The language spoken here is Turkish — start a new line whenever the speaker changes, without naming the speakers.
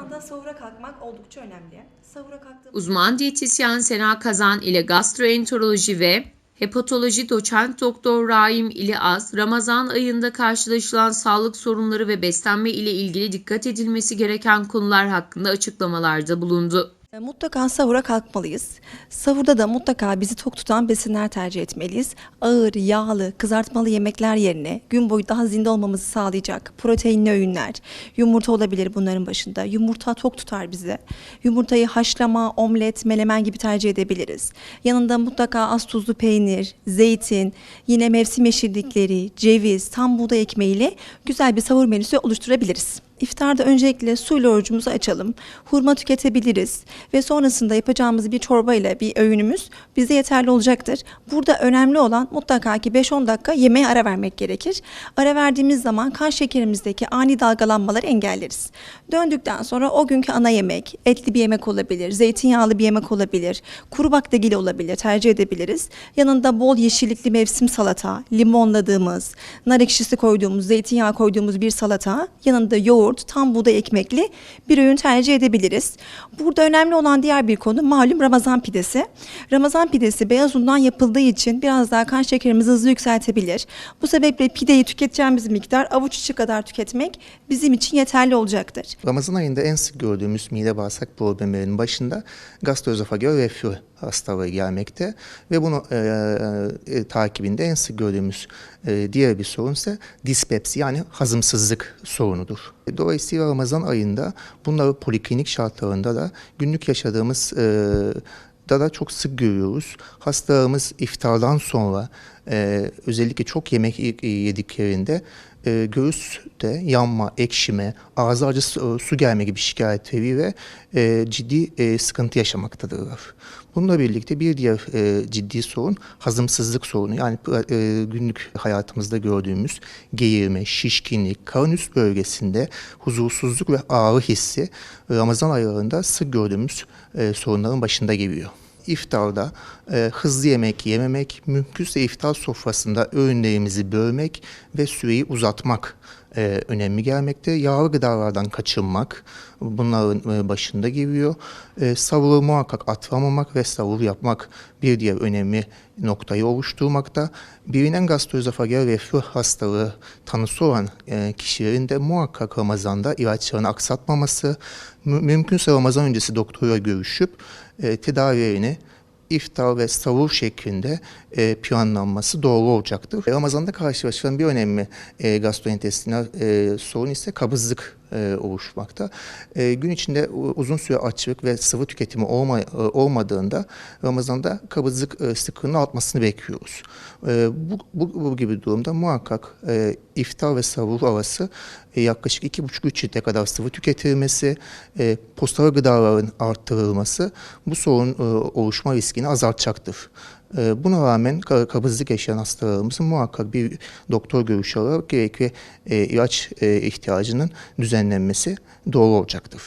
anda sahura kalkmak oldukça önemli. Sahura kalktığımız
Uzman diyetisyen Sena Kazan ile gastroenteroloji ve hepatoloji doçent doktor Rahim İliaz, Ramazan ayında karşılaşılan sağlık sorunları ve beslenme ile ilgili dikkat edilmesi gereken konular hakkında açıklamalarda bulundu.
E, Mutlaka sahura kalkmalıyız. Sahurda da mutlaka bizi tok tutan besinler tercih etmeliyiz. Ağır, yağlı, kızartmalı yemekler yerine gün boyu daha zinde olmamızı sağlayacak proteinli öğünler. Yumurta olabilir bunların başında. Yumurta tok tutar bizi. Yumurtayı haşlama, omlet, melemen gibi tercih edebiliriz. Yanında mutlaka az tuzlu peynir, zeytin, yine mevsim yeşillikleri, ceviz, tam buğday ekmeğiyle güzel bir sahur menüsü oluşturabiliriz. İftarda öncelikle suyla orucumuzu açalım. Hurma tüketebiliriz ve sonrasında yapacağımız bir çorba ile bir öğünümüz bize yeterli olacaktır. Burada önemli olan mutlaka ki 5-10 dakika yemeğe ara vermek gerekir. Ara verdiğimiz zaman kan şekerimizdeki ani dalgalanmaları engelleriz. Döndükten sonra o günkü ana yemek, etli bir yemek olabilir, zeytinyağlı bir yemek olabilir, kuru baklagil olabilir, tercih edebiliriz. Yanında bol yeşillikli mevsim salata, limonladığımız, nar ekşisi koyduğumuz, zeytinyağı koyduğumuz bir salata, yanında yoğurt, tam buğday ekmekli bir öğün tercih edebiliriz. Burada önemli olan diğer bir konu malum Ramazan pidesi. Ramazan pidesi beyaz undan yapıldığı için biraz daha kan şekerimizi hızlı yükseltebilir. Bu sebeple pideyi tüketeceğimiz miktar avuç içi kadar tüketmek bizim için yeterli olacaktır.
Ramazan ayında en sık gördüğümüz mide bağırsak problemlerinin başında gastroözofagel reflü hastalığı gelmekte ve bunu e, e, takibinde en sık gördüğümüz e, diğer bir sorun ise dispepsi yani hazımsızlık sorunudur. Dolayısıyla Ramazan ayında bunları poliklinik şartlarında da günlük yaşadığımız e, da çok sık görüyoruz. Hastalarımız iftardan sonra e, özellikle çok yemek yediklerinde e, göğüste yanma, ekşime, ağza acı su, su gelme gibi şikayetleri ve e, ciddi e, sıkıntı yaşamaktadırlar. Bununla birlikte bir diğer e, ciddi sorun hazımsızlık sorunu. Yani e, günlük hayatımızda gördüğümüz geğirme, şişkinlik, karın üst bölgesinde huzursuzluk ve ağrı hissi Ramazan aylarında sık gördüğümüz e, sorunların başında geliyor. İftarda e, hızlı yemek yememek, mümkünse iftar sofrasında öğünlerimizi bölmek ve süreyi uzatmak e, önemli gelmekte. Yağlı gıdalardan kaçınmak bunların e, başında geliyor. E, savuru muhakkak atlamamak ve savur yapmak bir diğer önemli noktayı oluşturmakta. Bilinen gastroözofagel reflü hastalığı tanısı olan e, kişilerin de muhakkak Ramazan'da ilaçlarını aksatmaması, mü- mümkünse Ramazan öncesi doktorla görüşüp e, tedavilerini iftar ve savur şeklinde e, planlanması doğru olacaktır. Ramazan'da karşılaşılan bir önemli e, gastrointestinal e, sorun ise kabızlık e, oluşmakta. E, gün içinde uzun süre açlık ve sıvı tüketimi olma, e, olmadığında Ramazan'da kabızlık e, sıklığının artmasını bekliyoruz. E, bu, bu, bu gibi durumda muhakkak e, iftar ve savur arası e, yaklaşık 2,5-3 litre kadar sıvı tüketilmesi, e, postalı gıdaların arttırılması bu sorun e, oluşma riskini azaltacaktır. E, Buna rağmen ka- kabızlık yaşayan hastalarımızın muhakkak bir doktor görüşü alarak gerekli e, ilaç e, ihtiyacının düzenlenmesi doğru olacaktır.